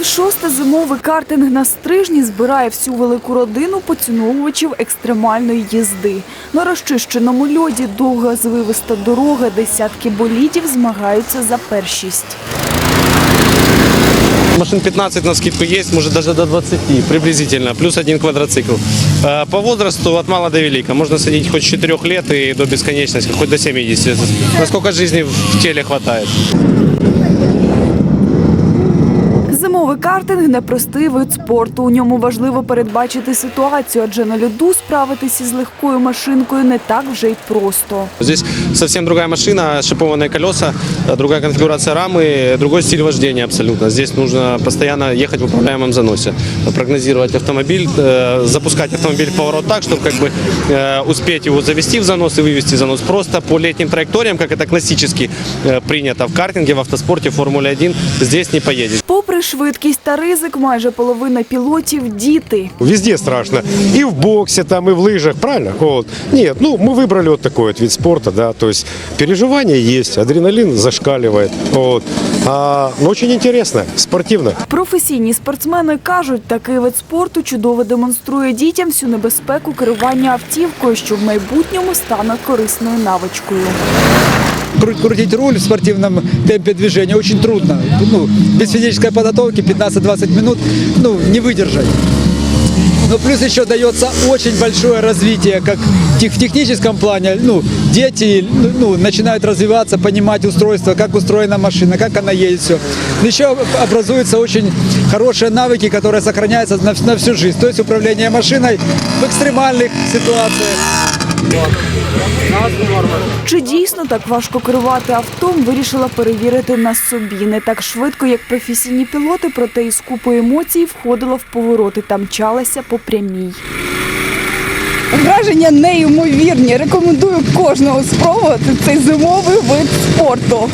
в шосте зимовий картинг на стрижні збирає всю велику родину поціновувачів екстремальної їзди. На розчищеному льоді довга звивиста дорога, десятки болідів змагаються за першість. Машин 15 на скидку есть, может даже до 20 приблизительно, плюс один квадроцикл. Э, По возрасту от мала до велика. Можно садить хоть с 4 лет и до бесконечности, хоть до 70, насколько жизни в теле хватает. Зимовий картинг непростий вид спорту. У ньому важливо передбачити ситуацію, адже на льоду справитися з легкою машинкою не так вже й просто. Здесь совсем другая машина, шипованные колеса, э, другая конфигурация рамы, другой стиль вождения абсолютно. Здесь нужно постоянно ехать в управляемом заносе, прогнозировать автомобиль, э, запускать автомобиль в поворот так, чтобы как бы э, успеть его завести в занос и вывести в занос. Просто по летним траекториям, как это классически э, принято в картинге, в автоспорте, в Формуле 1, здесь не поедешь. Попри швидкість та ризик, майже половина пілотів – діти. Везде страшно. И в боксе, там, и в лыжах, правильно? Вот. Нет, ну, мы выбрали вот такой вот вид спорта, да, то есть переживания есть, адреналин зашкаливает, вот. А, но очень интересно, спортивно. Професійні спортсмени кажуть, такий вид спорту чудово демонструє дітям всю небезпеку керування автівкою, що в майбутньому стане корисною навичкою. Кру- крутить руль в спортивном темпе движения очень трудно. Ну, без физической подготовки 15-20 минут ну, не выдержать. Но плюс еще дается очень большое развитие, как в техническом плане. Ну, дети ну, ну, начинают развиваться, понимать устройство, как устроена машина, как она едет, все. Еще образуются очень хорошие навыки, которые сохраняются на, на всю жизнь. То есть управление машиной в экстремальных ситуациях. Чи дійсно так важко керувати автом, вирішила перевірити на собі. Не так швидко, як професійні пілоти, проте із купою емоцій входила в повороти та мчалася по прямій. Враження неймовірні. Рекомендую кожного спробувати цей зимовий вид спорту.